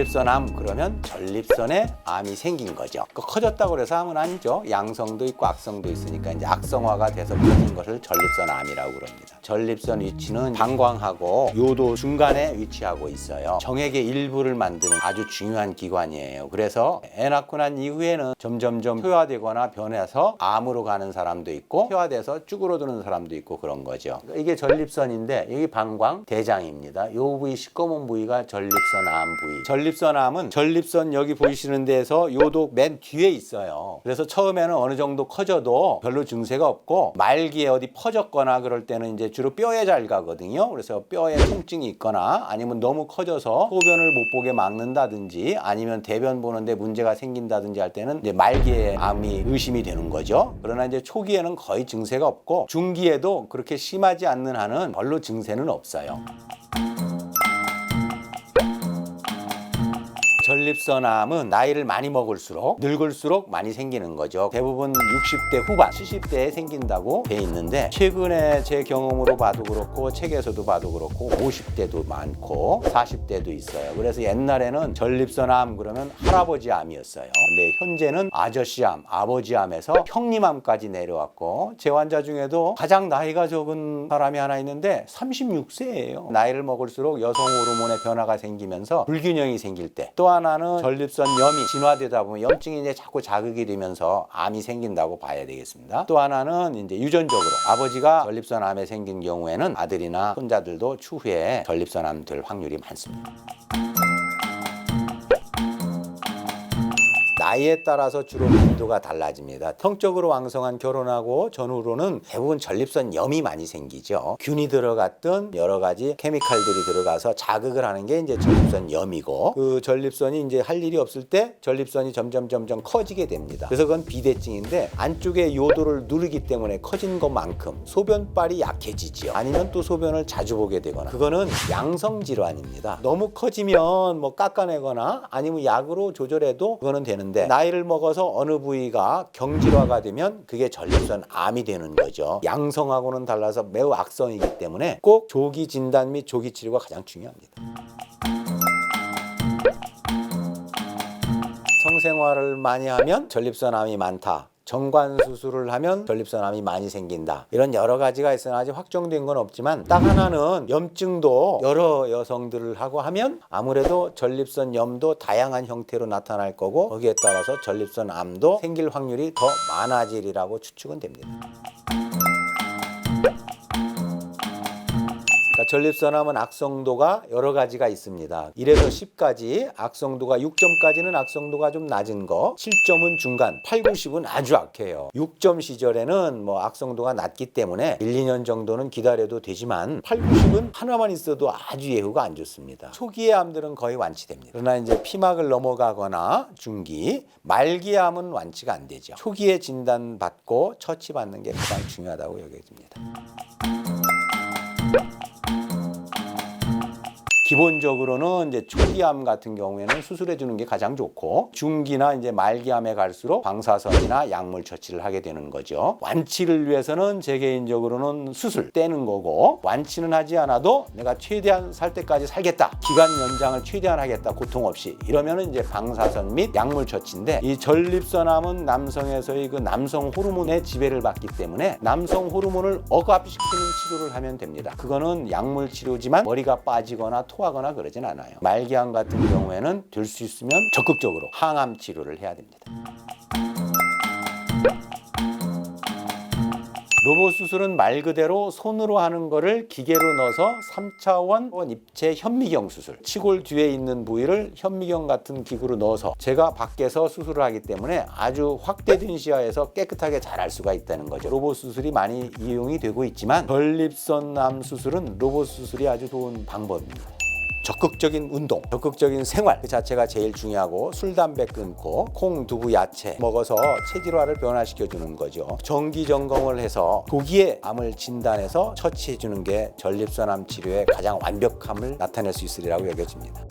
전립선암 그러면 전립선에 암이 생긴 거죠. 그 커졌다고 그래서 암은 아니죠. 양성도 있고 악성도 있으니까 이제 악성화가 돼서 커진 것을 전립선암이라고 그럽니다. 전립선 위치는 방광하고 요도 중간에 위치하고 있어요. 정액의 일부를 만드는 아주 중요한 기관이에요. 그래서 애 낳고 난 이후에는 점점점 퇴화되거나 변해서 암으로 가는 사람도 있고 퇴화돼서 쭈그러드는 사람도 있고 그런 거죠. 이게 전립선인데 여기 방광 대장입니다. 요 부위 시꺼먼 부위가 전립선 암 부위. 전립 선 암은 전립선 여기 보이시는 데에서 요도 맨 뒤에 있어요. 그래서 처음에는 어느 정도 커져도 별로 증세가 없고 말기에 어디 퍼졌거나 그럴 때는 이제 주로 뼈에 잘 가거든요. 그래서 뼈에 통증이 있거나 아니면 너무 커져서 소변을 못 보게 막는다든지 아니면 대변 보는데 문제가 생긴다든지 할 때는 이제 말기에 암이 의심이 되는 거죠. 그러나 이제 초기에는 거의 증세가 없고 중기에도 그렇게 심하지 않는 한은 별로 증세는 없어요. 전립선암은 나이를 많이 먹을수록 늙을수록 많이 생기는 거죠. 대부분 60대 후반, 70대에 생긴다고 돼 있는데 최근에 제 경험으로 봐도 그렇고 책에서도 봐도 그렇고 50대도 많고 40대도 있어요. 그래서 옛날에는 전립선암 그러면 할아버지 암이었어요. 근데 현재는 아저씨 암, 아버지 암에서 형님 암까지 내려왔고 제 환자 중에도 가장 나이가 적은 사람이 하나 있는데 36세예요. 나이를 먹을수록 여성 호르몬의 변화가 생기면서 불균형이 생길 때 또 하나는 전립선 염이 진화되다 보면 염증이 이제 자꾸 자극이 되면서 암이 생긴다고 봐야 되겠습니다. 또 하나는 이제 유전적으로 아버지가 전립선 암에 생긴 경우에는 아들이나 손자들도 추후에 전립선 암 될 확률이 많습니다. 나이에 따라서 주로 빈도가 달라집니다. 성적으로 왕성한 결혼하고 전후로는 대부분 전립선 염이 많이 생기죠. 균이 들어갔던 여러 가지 케미칼들이 들어가서 자극을 하는 게 이제 전립선 염이고 그 전립선이 이제 할 일이 없을 때 전립선이 점점 점점 커지게 됩니다. 그래서 그건 비대증인데 안쪽에 요도를 누르기 때문에 커진 것만큼 소변빨이 약해지지요. 아니면 또 소변을 자주 보게 되거나 그거는 양성 질환입니다. 너무 커지면 뭐 깎아내거나 아니면 약으로 조절해도 그거는 되는데 나이를 먹어서 어느 부위가 경질화가 되면 그게 전립선 암이 되는 거죠. 양성하고는 달라서 매우 악성이기 때문에 꼭 조기 진단 및 조기 치료가 가장 중요합니다. 성생활을 많이 하면 전립선 암이 많다. 정관 수술을 하면 전립선암이 많이 생긴다. 이런 여러 가지가 있으나 아직 확정된 건 없지만 딱 하나는 염증도 여러 여성들을 하고 하면 아무래도 전립선 염도 다양한 형태로 나타날 거고 거기에 따라서 전립선 암도 생길 확률이 더 많아지리라고 추측은 됩니다. 전립선암은 악성도가 여러 가지가 있습니다. 1에서 10까지 악성도가 6점까지는 악성도가 좀 낮은 거, 7점은 중간, 8, 90은 아주 악해요. 6점 시절에는 뭐 악성도가 낮기 때문에 1, 2년 정도는 기다려도 되지만 8, 90은 하나만 있어도 아주 예후가 안 좋습니다. 초기의 암들은 거의 완치됩니다. 그러나 이제 피막을 넘어가거나 중기, 말기의 암은 완치가 안 되죠. 초기에 진단받고 처치받는 게 가장 중요하다고 여겨집니다. 기본적으로는 이제 초기암 같은 경우에는 수술해 주는 게 가장 좋고 중기나 이제 말기암에 갈수록 방사선이나 약물 처치를 하게 되는 거죠. 완치를 위해서는 제 개인적으로는 수술 떼는 거고 완치는 하지 않아도 내가 최대한 살 때까지 살겠다. 기간 연장을 최대한 하겠다. 고통 없이. 이러면은 이제 방사선 및 약물 처치인데 이 전립선암은 남성에서의 그 남성 호르몬의 지배를 받기 때문에 남성 호르몬을 억압시키는 치료를 하면 됩니다. 그거는 약물 치료지만 머리가 빠지거나 토 하거나 그러진 않아요. 말기암 같은 경우에는 될 수 있으면 적극적으로 항암 치료를 해야 됩니다. 로봇 수술은 말 그대로 손으로 하는 거를 기계로 넣어서 3차원 입체 현미경 수술. 치골 뒤에 있는 부위를 현미경 같은 기구로 넣어서 제가 밖에서 수술을 하기 때문에 아주 확대된 시야에서 깨끗하게 잘할 수가 있다는 거죠. 로봇 수술이 많이 이용이 되고 있지만 전립선암 수술은 로봇 수술이 아주 좋은 방법입니다. 적극적인 운동, 적극적인 생활 그 자체가 제일 중요하고 술, 담배 끊고 콩, 두부, 야채 먹어서 체질화를 변화시켜 주는 거죠. 정기 점검을 해서 조기에 암을 진단해서 처치해 주는 게 전립선암 치료의 가장 완벽함을 나타낼 수 있으리라고 여겨집니다.